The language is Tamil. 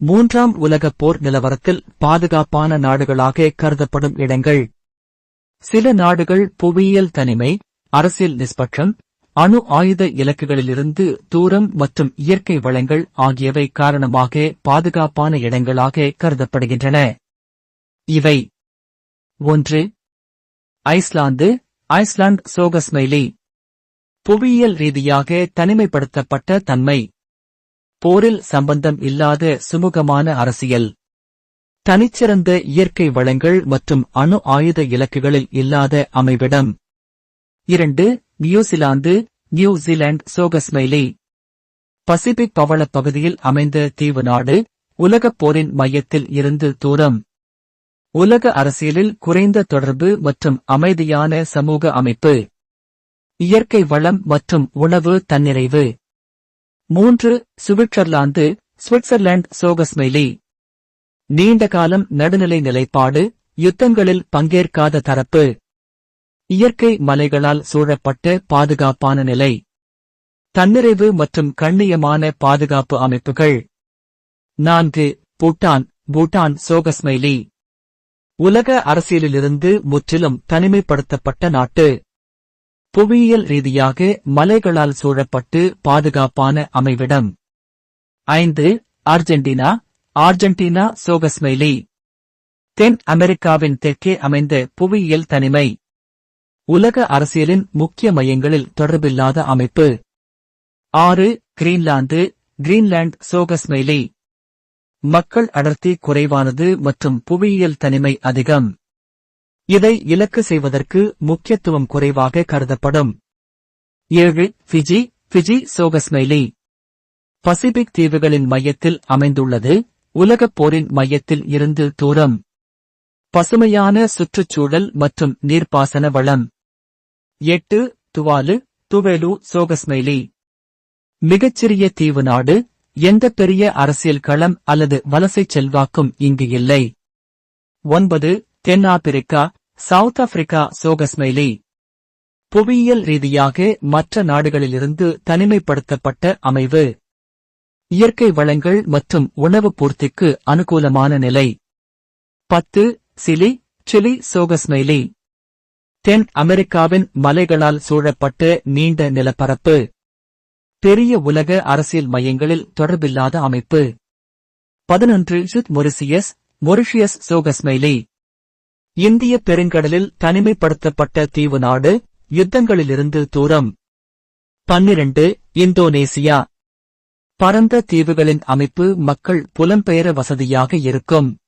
மூன்றாம் உலகப் போர் நிலவரத்தில் பாதுகாப்பான நாடுகளாக கருதப்படும் இடங்கள். சில நாடுகள் புவியியல் தனிமை அரசியல் நிஷ்பட்சம் அணு ஆயுத இலக்குகளிலிருந்து தூரம் மற்றும் இயற்கை வளங்கள் ஆகியவை காரணமாக பாதுகாப்பான இடங்களாக கருதப்படுகின்றன. இவை ஒன்று ஐஸ்லாந்து ஐஸ்லாந்து சோகஸ்மைலி. புவியியல் ரீதியாக தனிமைப்படுத்தப்பட்ட தன்மை. போரில் சம்பந்தம் இல்லாத சுமூகமான அரசியல். தனிச்சிறந்த இயற்கை வளங்கள் மற்றும் அணு ஆயுத இலக்குகளில் இல்லாத அமைவிடம். இரண்டு நியூசிலாந்து நியூசிலாந்து சோகஸ்மைலி பசிபிக் பவளப் பகுதியில் அமைந்த தீவு நாடு உலகப் போரின் மையத்தில் இருந்து தூரம். உலக அரசியலில் குறைந்த தொடர்பு மற்றும் அமைதியான சமூக அமைப்பு. இயற்கை வளம் மற்றும் உணவு தன்னிறைவு. மூன்று சுவிட்சர்லாந்து சுவிட்சர்லாந்து சோகஸ்மெய்லி நீண்ட காலம் நடுநிலை நிலைப்பாடு யுத்தங்களில் பங்கேற்காத தரப்பு. இயற்கை மலைகளால் சூழப்பட்ட பாதுகாப்பான நிலை. தன்னிறைவு மற்றும் கண்ணியமான பாதுகாப்பு அமைப்புகள். நான்கு பூட்டான் பூட்டான் சோகஸ்மெய்லி உலக அரசியலிலிருந்து முற்றிலும் தனிமைப்படுத்தப்பட்ட நாட்டு. புவியியல் ரீதியாக மலைகளால் சூழப்பட்டு பாதுகாப்பான அமைவிடம். ஐந்து அர்ஜென்டினா அர்ஜென்டினா சோகஸ்மெய்லி தென் அமெரிக்காவின் தெற்கே அமைந்த புவியியல் தனிமை. உலக அரசியலின் முக்கிய மையங்களில் தொடர்பில்லாத அமைப்பு. ஆறு கிரீன்லாந்து கிரீன்லாந்து சோகஸ்மெய்லி மக்கள் அடர்த்தி குறைவானது மற்றும் புவியியல் தனிமை அதிகம். இதை இலக்கு செய்வதற்கு முக்கியத்துவம் குறைவாக கருதப்படும். ஏழு ஃபிஜி ஃபிஜி சோகஸ்மைலி பசிபிக் தீவுகளின் மையத்தில் அமைந்துள்ளது உலகப் போரின் மையத்தில் இருந்து தூரம். பசுமையான சுற்றுச்சூழல் மற்றும் நீர்ப்பாசன வளம். எட்டு துவாலு துவேலு சோகஸ்மைலி மிகச்சிறிய தீவு நாடு எந்த பெரிய அரசியல் களம் அல்லது வலசை செல்வாக்கும் இங்கு இல்லை. ஒன்பது தென்னாப்பிரிக்கா சவுத் ஆப்பிரிக்கா சோகஸ்மைலி புவியியல் ரீதியாக மற்ற நாடுகளிலிருந்து தனிமைப்படுத்தப்பட்ட அமைவு. இயற்கை வளங்கள் மற்றும் உணவு பூர்த்திக்கு அனுகூலமான நிலை. பத்து சிலி சிலி சோகஸ்மைலி தென் அமெரிக்காவின் மலைகளால் சூழப்பட்ட நீண்ட நிலப்பரப்பு. பெரிய உலக அரசியல் மையங்களில் தொடர்பில்லாத அமைப்பு. பதினொன்று சுத் மொரிசியஸ் மொரிஷியஸ் சோகஸ்மைலி இந்திய பெருங்கடலில் தனிமைப்படுத்தப்பட்ட தீவு நாடு யுத்தங்களிலிருந்து தூரம். பன்னிரண்டு இந்தோனேசியா. பரந்த தீவுகளின் அமைப்பு மக்கள் புலம்பெயர வசதியாக இருக்கும்.